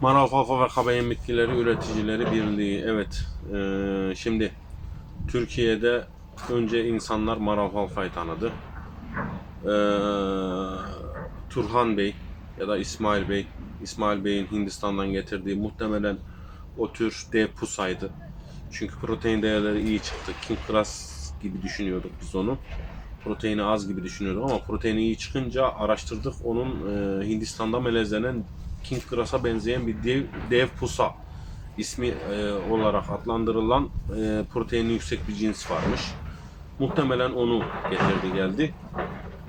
Maral Falfa ve Kabeyin Bitkileri Üreticileri Birliği. Evet. eee, şimdi Türkiye'de önce insanlar Maral Falfa'yı tanıdı. Eee, Turhan Bey ya da İsmail Bey, İsmail Bey'in Hindistan'dan getirdiği muhtemelen o tür dev pusaydı. Çünkü protein değerleri iyi çıktı. King Grass gibi düşünüyorduk biz onu. Proteini az gibi düşünüyorduk ama proteini iyi çıkınca araştırdık. Onun e, Hindistan'da melezlenen King Grass'a benzeyen bir dev, dev pusa ismi e, olarak adlandırılan e, proteini yüksek bir cins varmış. Muhtemelen onu getirdi geldi.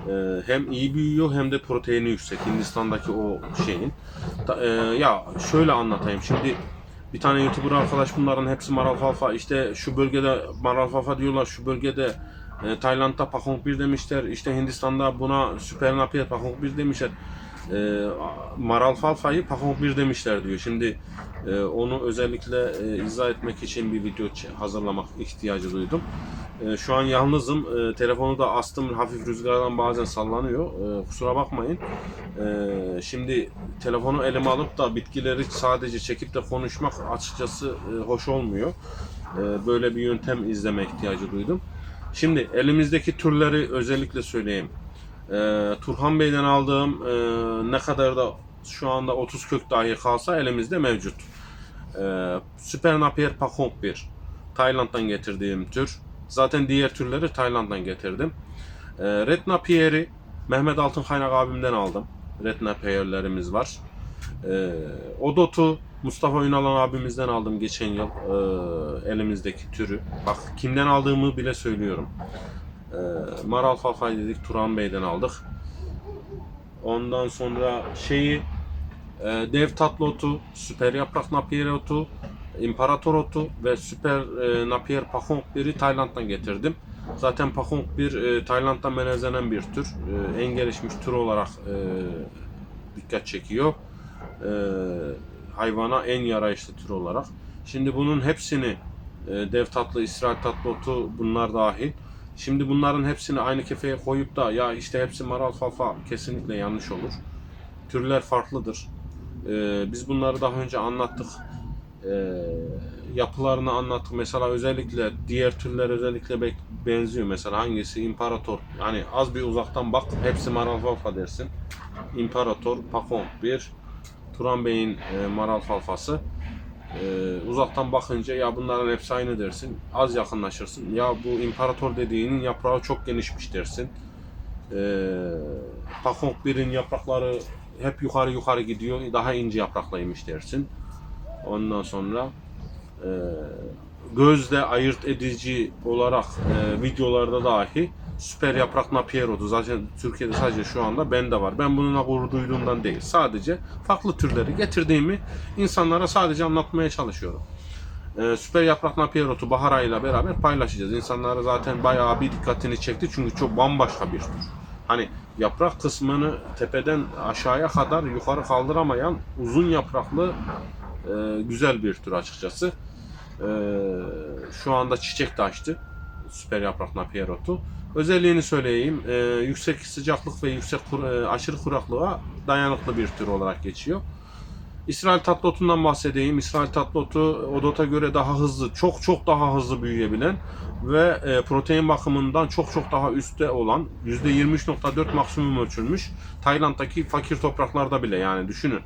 E, hem iyi büyüyor hem de proteini yüksek. Hindistan'daki o şeyin. Ta- e, ya şöyle anlatayım. Şimdi bir tane YouTuber arkadaş bunların hepsi maralfalfa işte şu bölgede maralfalfa diyorlar şu bölgede e, Tayland'da Pakong 1 demişler işte Hindistan'da buna Süper Napier Pakong 1 demişler e, maralfalfayı Pakong 1 demişler diyor. Şimdi e, onu özellikle e, izah etmek için bir video hazırlamak ihtiyacı duydum. E, şu an yalnızım. E, telefonu da astım. Hafif rüzgardan bazen sallanıyor. E, kusura bakmayın. E, şimdi telefonu elime alıp da bitkileri sadece çekip de konuşmak açıkçası e, hoş olmuyor. E, böyle bir yöntem izleme ihtiyacı duydum. Şimdi elimizdeki türleri özellikle söyleyeyim. E, Turhan Bey'den aldığım e, ne kadar da şu anda 30 kök dahi kalsa elimizde mevcut. E, Süper Napier Pakong 1. Tayland'dan getirdiğim tür. Zaten diğer türleri Tayland'dan getirdim. E, Red Napier'i Mehmet Altın Kaynak abimden aldım. Red Napier'lerimiz var. E, Odot'u Mustafa Ünalan abimizden aldım geçen yıl e, elimizdeki türü. Bak kimden aldığımı bile söylüyorum. E, Maral Falfay dedik Turan Bey'den aldık. Ondan sonra şeyi e, Dev Tatlı Otu, Süper Yaprak Napier Otu, İmparator Otu ve Süper e, Napier Pakong 1'i Tayland'dan getirdim. Zaten Pakong 1 e, Tayland'dan melezlenen bir tür. E, en gelişmiş tür olarak e, dikkat çekiyor. E, hayvana en yarayışlı tür olarak. Şimdi bunun hepsini e, dev tatlı, İsrail tatlı otu bunlar dahil. Şimdi bunların hepsini aynı kefeye koyup da ya işte hepsi maral falfa kesinlikle yanlış olur. Türler farklıdır. E, biz bunları daha önce anlattık. E, yapılarını anlattık. Mesela özellikle diğer türler özellikle be- benziyor. Mesela hangisi? İmparator. Yani az bir uzaktan bak hepsi maral falfa dersin. İmparator, Pakong 1, Turan Bey'in e, maral falfası. E, uzaktan bakınca ya bunların hepsi aynı dersin. Az yakınlaşırsın. Ya bu imparator dediğinin yaprağı çok genişmiş dersin. E, Pakong 1'in yaprakları hep yukarı yukarı gidiyor. Daha ince yapraklıymış dersin. Ondan sonra e, gözle ayırt edici olarak e, videolarda dahi süper yaprak napierodu. Zaten Türkiye'de sadece şu anda bende var. Ben bununla gurur duyduğumdan değil. Sadece farklı türleri getirdiğimi insanlara sadece anlatmaya çalışıyorum. E, süper yaprak napierotu Bahara ile beraber paylaşacağız. İnsanlara zaten bayağı bir dikkatini çekti çünkü çok bambaşka bir tür. Hani yaprak kısmını tepeden aşağıya kadar yukarı kaldıramayan uzun yapraklı e, güzel bir tür açıkçası. E, şu anda çiçek de açtı. Süper yaprak napierotu. Özelliğini söyleyeyim. E, yüksek sıcaklık ve yüksek e, aşırı kuraklığa dayanıklı bir tür olarak geçiyor. İsrail tatlı otundan bahsedeyim. İsrail tatlı otu Odot'a göre daha hızlı, çok çok daha hızlı büyüyebilen ve e, protein bakımından çok çok daha üstte olan %23.4 maksimum ölçülmüş. Tayland'daki fakir topraklarda bile yani düşünün.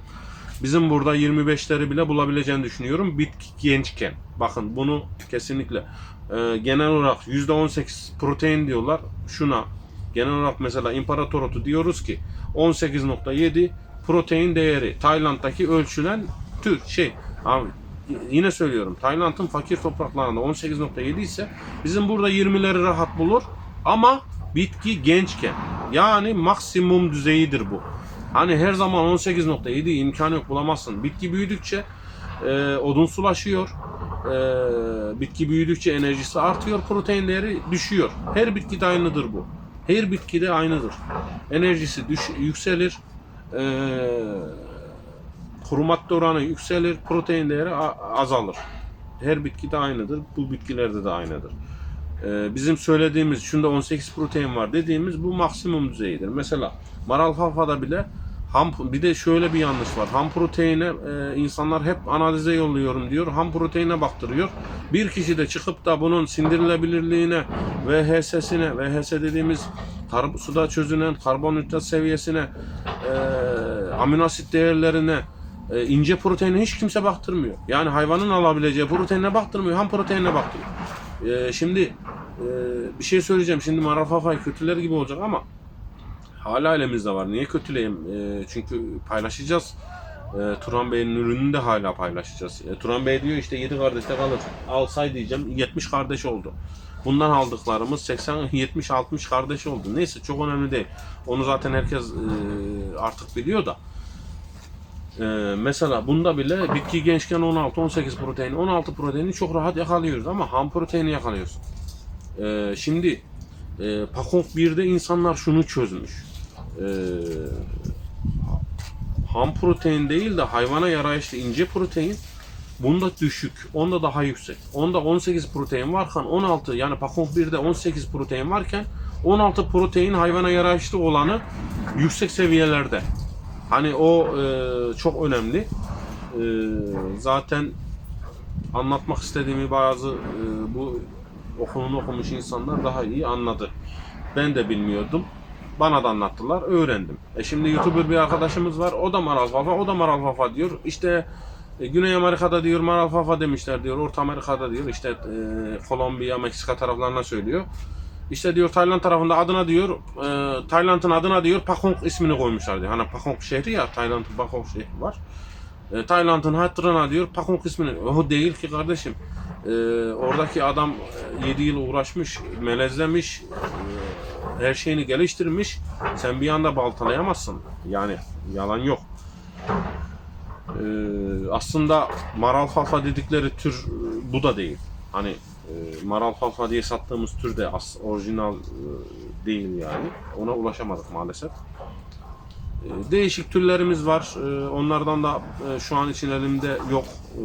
Bizim burada 25'leri bile bulabileceğini düşünüyorum bitki gençken. Bakın bunu kesinlikle e, genel olarak %18 protein diyorlar şuna. Genel olarak mesela imparator otu diyoruz ki 18.7 protein değeri Tayland'daki ölçülen tür şey. Abi, yine söylüyorum Tayland'ın fakir topraklarında 18.7 ise bizim burada 20'leri rahat bulur ama bitki gençken yani maksimum düzeyidir bu. Hani her zaman 18.7 imkanı yok bulamazsın. Bitki büyüdükçe e, odunsulaşıyor. E, bitki büyüdükçe enerjisi artıyor, protein değeri düşüyor. Her bitkide aynıdır bu. Her bitkide aynıdır. Enerjisi düş, yükselir. E, kuru madde oranı yükselir, protein değeri azalır. Her bitkide aynıdır. Bu bitkilerde de aynıdır. Ee, bizim söylediğimiz şunda 18 protein var dediğimiz bu maksimum düzeyidir. Mesela maralfalfada bile ham bir de şöyle bir yanlış var. Ham proteine e, insanlar hep analize yolluyorum diyor. Ham proteine baktırıyor. Bir kişi de çıkıp da bunun sindirilebilirliğine VHS'sine, VHS dediğimiz kar- suda çözünen karbonhidrat seviyesine, e, amino asit değerlerine, e, ince proteine hiç kimse baktırmıyor. Yani hayvanın alabileceği proteinine baktırmıyor, ham proteinine baktırıyor. E, şimdi e, bir şey söyleyeceğim. Şimdi marafafay kötüler gibi olacak ama hala elimizde var. Niye kötüleyim? E, çünkü paylaşacağız. E, Turan Bey'in ürününü de hala paylaşacağız. E, Turan Bey diyor işte 7 kardeşte kalır. Alsay diyeceğim 70 kardeş oldu. Bundan aldıklarımız 80, 70, 60 kardeş oldu. Neyse çok önemli değil. Onu zaten herkes e, artık biliyor da. E, mesela bunda bile bitki gençken 16-18 protein, 16 proteini çok rahat yakalıyoruz ama ham proteini yakalıyoruz. E, şimdi e, Pakong 1'de insanlar şunu çözmüş. E, ham protein değil de hayvana yarayışlı ince protein bunda düşük, onda daha yüksek. Onda 18 protein varken 16 yani Pakong 1'de 18 protein varken 16 protein hayvana yarayışlı olanı yüksek seviyelerde. Hani o e, çok önemli. E, zaten anlatmak istediğimi bazı e, bu okulunu okumuş insanlar daha iyi anladı. Ben de bilmiyordum. Bana da anlattılar, öğrendim. E şimdi YouTuber bir arkadaşımız var, o da Maral Fafa, o da Maral Fafa diyor. İşte e, Güney Amerika'da diyor Maral Fafa demişler diyor, Orta Amerika'da diyor, işte e, Kolombiya, Meksika taraflarına söylüyor. İşte diyor Tayland tarafında adına diyor, e, Tayland'ın adına diyor Pakong ismini koymuşlar diyor. Hani Pakong şehri ya, Tayland'ın Pakong şehri var. E, Tayland'ın hatırına diyor Pakong ismini. O değil ki kardeşim. E, oradaki adam 7 yıl uğraşmış, melezlemiş, e, her şeyini geliştirmiş. Sen bir anda baltalayamazsın. Yani yalan yok. E, aslında maral falfa dedikleri tür e, bu da değil. Hani e, maral falfa diye sattığımız tür de as, orijinal e, değil yani. Ona ulaşamadık maalesef. E, Değişik türlerimiz var. E, Onlardan da e, şu an için elimde yok. E,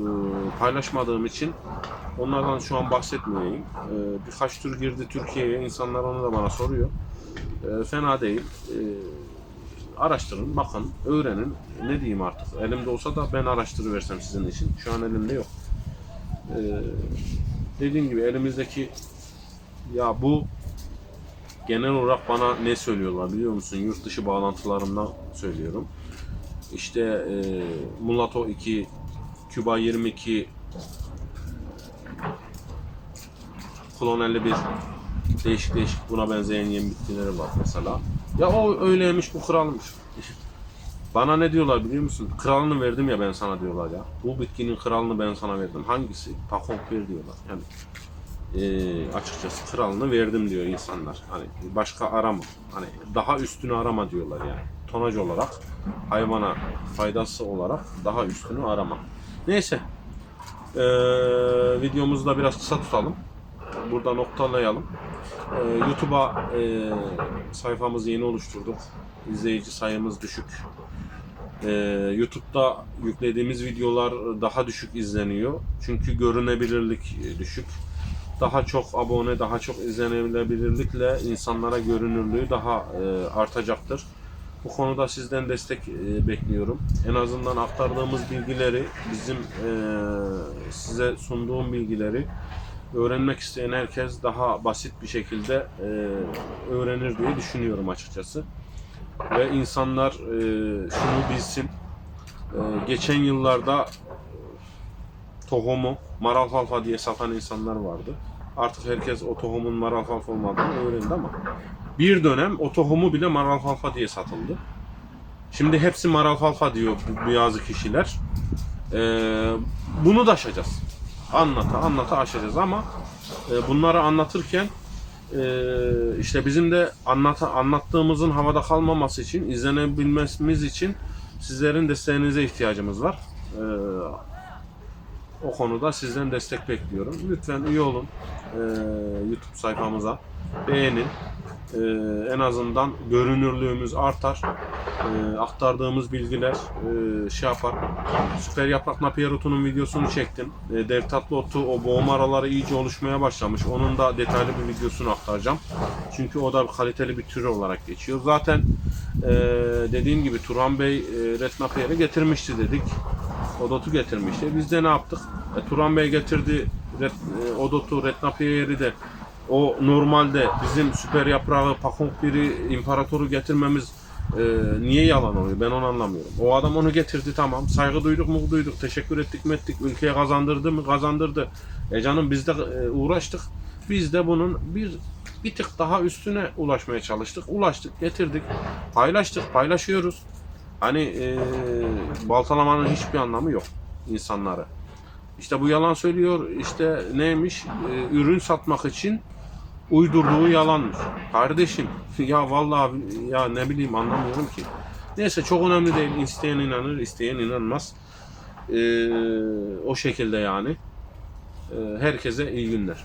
Paylaşmadığım için onlardan şu an bahsetmeyeyim. E, Birkaç tür girdi Türkiye'ye. İnsanlar onu da bana soruyor. Fena değil. Araştırın, bakın, öğrenin. Ne diyeyim artık. Elimde olsa da ben araştırıversem sizin için. Şu an elimde yok. Dediğim gibi elimizdeki ya bu genel olarak bana ne söylüyorlar biliyor musun? Yurt dışı bağlantılarımdan söylüyorum. İşte e, Mulatto 2, Cuba 22, Klon 51 değişik değişik buna benzeyen yem bitkileri var mesela. Ya o öyleymiş bu kralmış. Bana ne diyorlar biliyor musun? Kralını verdim ya ben sana diyorlar ya. Bu bitkinin kralını ben sana verdim. Hangisi? Pakong bir diyorlar. Yani e, açıkçası kralını verdim diyor insanlar. Hani başka arama. Hani daha üstünü arama diyorlar yani. Tonaj olarak, hayvana faydası olarak daha üstünü arama. Neyse. E, videomuzu da biraz kısa tutalım. Burada noktalayalım. E, YouTube'a e, sayfamızı yeni oluşturduk. İzleyici sayımız düşük. Ee, YouTube'da yüklediğimiz videolar daha düşük izleniyor. Çünkü görünebilirlik düşük. Daha çok abone, daha çok izlenebilirlikle insanlara görünürlüğü daha e, artacaktır. Bu konuda sizden destek e, bekliyorum. En azından aktardığımız bilgileri, bizim e, size sunduğum bilgileri öğrenmek isteyen herkes daha basit bir şekilde e, öğrenir diye düşünüyorum açıkçası ve insanlar şunu bilsin. Geçen yıllarda tohumu maral falfa diye satan insanlar vardı. Artık herkes o tohumun maral falfa olmadığını öğrendi ama bir dönem o bile maral falfa diye satıldı. Şimdi hepsi maral falfa diyor bu bazı kişiler. E, bunu da aşacağız. Anlata anlata aşacağız ama e, bunları anlatırken ee, işte bizim de anlat anlattığımızın havada kalmaması için, izlenebilmemiz için sizlerin desteğinize ihtiyacımız var. Ee, o konuda sizden destek bekliyorum. Lütfen üye olun ee, YouTube sayfamıza. Beğenin. Ee, en azından görünürlüğümüz artar. e, aktardığımız bilgiler e, şey yapar. Süper Yaprak Napier otunun videosunu çektim. E, dev tatlı otu o boğum araları iyice oluşmaya başlamış. Onun da detaylı bir videosunu aktaracağım. Çünkü o da kaliteli bir tür olarak geçiyor. Zaten e, dediğim gibi Turhan Bey e, Red Napier'i getirmişti dedik. Odotu getirmişti. Biz de ne yaptık? E, Turan Bey getirdi Red, e, Odotu, Red Napier'i de o normalde bizim süper yaprağı Pakong biri imparatoru getirmemiz e, niye yalan oluyor ben onu anlamıyorum. O adam onu getirdi tamam saygı duyduk mu duyduk teşekkür ettik mi ettik ülkeye kazandırdı mı kazandırdı. E canım biz de e, uğraştık biz de bunun bir bir tık daha üstüne ulaşmaya çalıştık. Ulaştık, getirdik, paylaştık, paylaşıyoruz. Hani e, baltalamanın hiçbir anlamı yok insanları. İşte bu yalan söylüyor. İşte neymiş? E, ürün satmak için uydurduğu yalanmış. Kardeşim ya vallahi ya ne bileyim anlamıyorum ki. Neyse çok önemli değil. İsteyen inanır, isteyen inanmaz. E, o şekilde yani. E, herkese iyi günler.